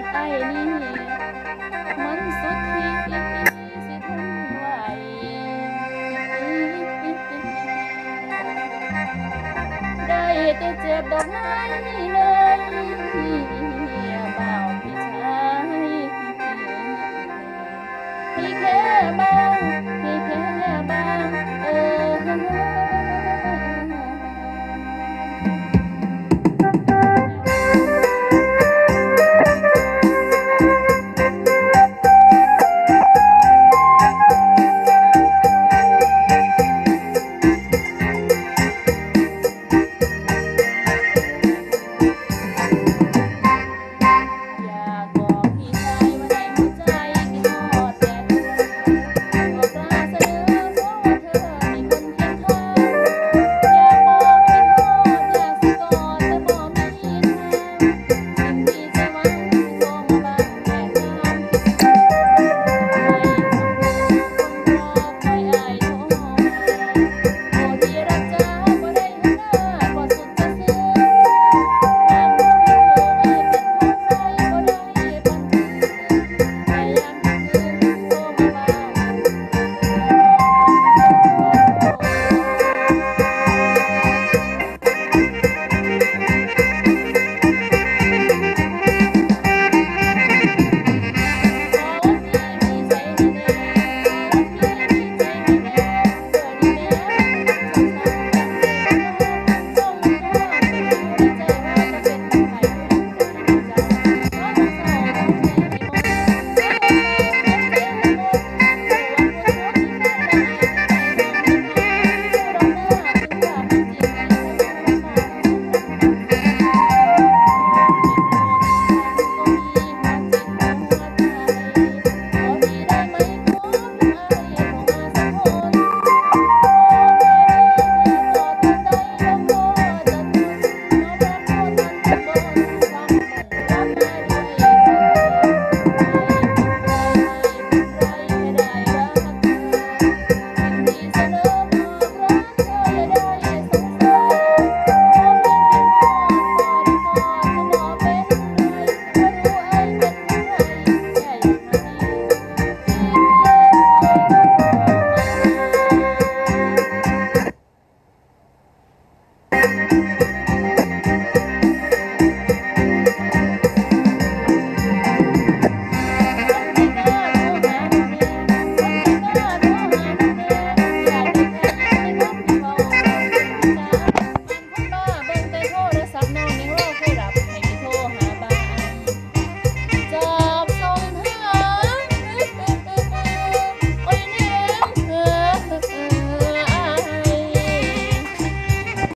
ดไอ้นี่มันสุดที่สิทนไหวได้แต่เจ็บดอกไม้เลย